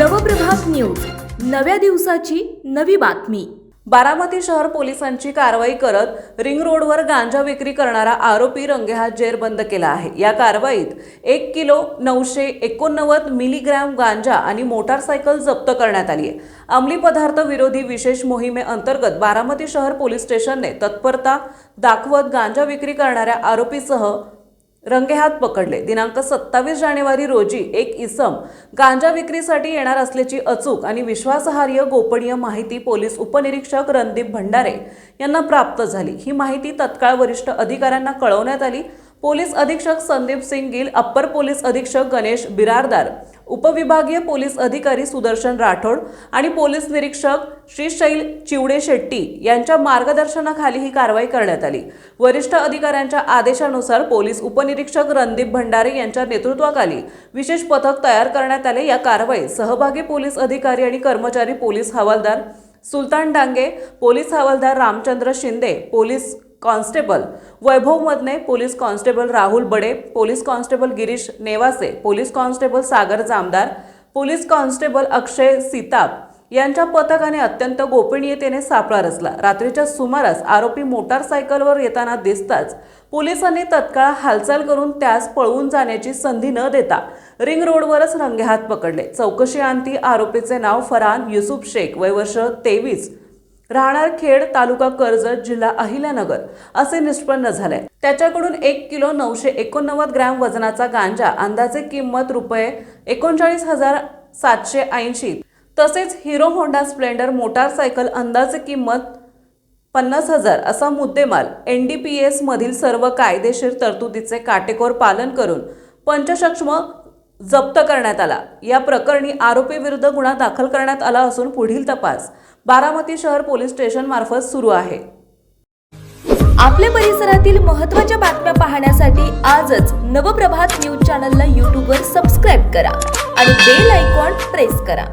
नव्या दिवसाची नवी बातमी. बारामती शहर पोलिसांची कारवाई करत रिंग रोडवर गांजा विक्री करणारा आरोपी रंगेहात जेरबंद केला आहे. या कारवाईत एक किलो नऊशे एकोणनव्वद मिलीग्रॅम गांजा आणि मोटारसायकल जप्त करण्यात आली आहे. अंमली पदार्थ विरोधी विशेष मोहिमेअंतर्गत बारामती शहर पोलीस स्टेशनने तत्परता दाखवत गांजा विक्री करणाऱ्या आरोपीसह रंगेहात पकडले. दिनांक सत्तावीस जानेवारी रोजी एक इसम गांजा विक्रीसाठी येणार असल्याची अचूक आणि विश्वासार्ह गोपनीय माहिती पोलीस उपनिरीक्षक रणदीप भंडारे यांना प्राप्त झाली. ही माहिती तत्काळ वरिष्ठ अधिकाऱ्यांना कळवण्यात आली. पोलीस अधीक्षक संदीप सिंग गिल अप्पर पोलीस अधीक्षक गणेश बिरारदार उपविभागीय पोलीस अधिकारी सुदर्शन राठोड आणि पोलीस निरीक्षक श्रीशैल चिवडे शेट्टी यांच्या मार्गदर्शनाखाली ही कारवाई करण्यात आली. वरिष्ठ अधिकाऱ्यांच्या आदेशानुसार पोलीस उपनिरीक्षक रणदीप भंडारे यांच्या नेतृत्वाखाली विशेष पथक तयार करण्यात आले. या कारवाईत सहभागी पोलीस अधिकारी आणि कर्मचारी पोलीस हवालदार सुलतान डांगे पोलीस हवालदार Ramchandra Shinde police constable Vaibhav Madane police constable Rahul Bade police constable Girish Newase police constable Sagar Jamdar police constable Akshay Sitap यांच्या पथकाने अत्यंत गोपनीयतेने सापळा रचला. रात्रीच्या सुमारास आरोपी मोटारसायकलवर येताना दिसताच पोलिसांनी तत्काळ हालचाल करून त्यास पळवून जाण्याची संधी न देता रिंग रोडवरच रंगेहात पकडले. चौकशी अंती आरोपीचे नाव फरहान युसुफ शेख. वय वर्ष तेवीस. राहणार खेड तालुका कर्जत जिल्हा अहिल्यानगर असे निष्पन्न झाले. त्याच्याकडून एक किलो नऊशे एकोणनव्वद ग्रॅम वजनाचा गांजा अंदाजे किंमत रुपये एकोणचाळीस हजार सातशे ऐंशी. तसेच हिरो होंडा स्प्लेंडर मोटारसायकल अंदाजे किंमत पन्नास हजार असा मुद्देमाल एन डी पी एसमधील सर्व कायदेशीर तरतुदीचे काटेकोर पालन करून पंचसक्षम जप्त करण्यात आला. या प्रकरणी आरोपी विरुद्ध गुन्हा दाखल करण्यात आला असून पुढील तपास बारामती शहर पोलीस स्टेशन मार्फत सुरू आहे. आपल्या परिसरातील महत्त्वाच्या बातम्या पाहण्यासाठी आजच नवप्रभात न्यूज चॅनलला यूट्यूबवर सबस्क्राईब करा आणि बेल आयकॉन प्रेस करा.